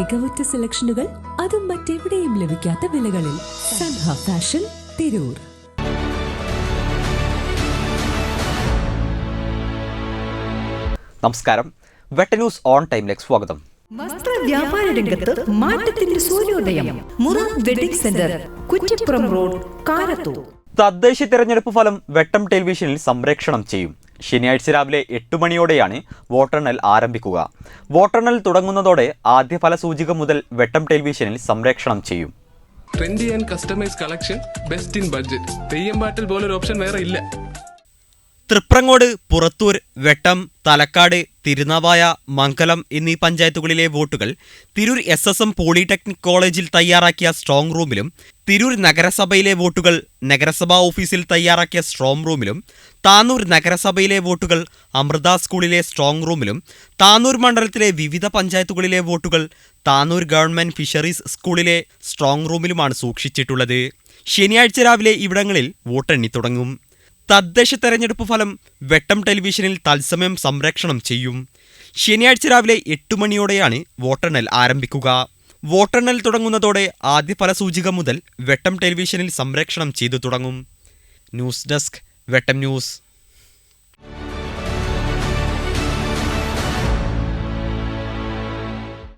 മികവുറ്റ സെലക്ഷനുകൾ അതും മറ്റെവിടെയും ലഭിക്കാത്ത വിലകളിൽ സൻഹ ഫാഷൻ തിരൂർ. നമസ്കാരം. വെട്ട ന്യൂസ് ഓൺ ടൈമിലേക്ക് സ്വാഗതം. വസ്ത്ര വ്യാപാര രംഗത്ത് മാറ്റത്തിന്റെ സൂര്യോദയം. മുറ wedding center Kuttippuram road Karathur. തദ്ദേശ തെരഞ്ഞെടുപ്പ് ഫലം വെട്ടം ടെലിവിഷനിൽ സംപ്രേക്ഷണം ചെയ്യും. ശനിയാഴ്ച രാവിലെ എട്ട് മണിയോടെയാണ് വോട്ടെണ്ണൽ ആരംഭിക്കുക. വോട്ടെണ്ണൽ തുടങ്ങുന്നതോടെ ആദ്യ ഫല സൂചിക മുതൽ വെട്ടം ടെലിവിഷനിൽ സംപ്രേക്ഷണം ചെയ്യും. Trendy and customise collection best in budget Theyyam പാട്ടിൽ പോലൊരു ഓപ്ഷൻ വേറെ ഇല്ല. തൃപ്രങ്ങോട് പുറത്തൂർ വെട്ടം തലക്കാട് തിരുനാവായ മംഗലം എന്നീ പഞ്ചായത്തുകളിലെ വോട്ടുകൾ Tirur S S M polytechnic കോളേജിൽ തയ്യാറാക്കിയ സ്ട്രോങ് റൂമിലും തിരൂർ നഗരസഭയിലെ വോട്ടുകൾ നഗരസഭാ ഓഫീസിൽ തയ്യാറാക്കിയ സ്ട്രോങ് റൂമിലും താനൂർ നഗരസഭയിലെ വോട്ടുകൾ അമൃത സ്കൂളിലെ സ്ട്രോങ് റൂമിലും താനൂർ മണ്ഡലത്തിലെ വിവിധ പഞ്ചായത്തുകളിലെ വോട്ടുകൾ താനൂർ ഗവൺമെന്റ് ഫിഷറീസ് സ്കൂളിലെ സ്ട്രോങ് റൂമിലുമാണ് സൂക്ഷിച്ചിട്ടുള്ളത്. ശനിയാഴ്ച രാവിലെ ഇവിടങ്ങളിൽ വോട്ടെണ്ണി തുടങ്ങും. തദ്ദേശ തെരഞ്ഞെടുപ്പ് ഫലം വെട്ടം ടെലിവിഷനിൽ തത്സമയം സംപ്രേക്ഷണം ചെയ്യും. ശനിയാഴ്ച രാവിലെ എട്ട് മണിയോടെയാണ് വോട്ടെണ്ണൽ ആരംഭിക്കുക. വോട്ടെണ്ണൽ തുടങ്ങുന്നതോടെ ആദ്യ ഫലസൂചിക മുതൽ വെട്ടം ടെലിവിഷനിൽ സംപ്രേക്ഷണം ചെയ്തു തുടങ്ങും. News desk Vettam news.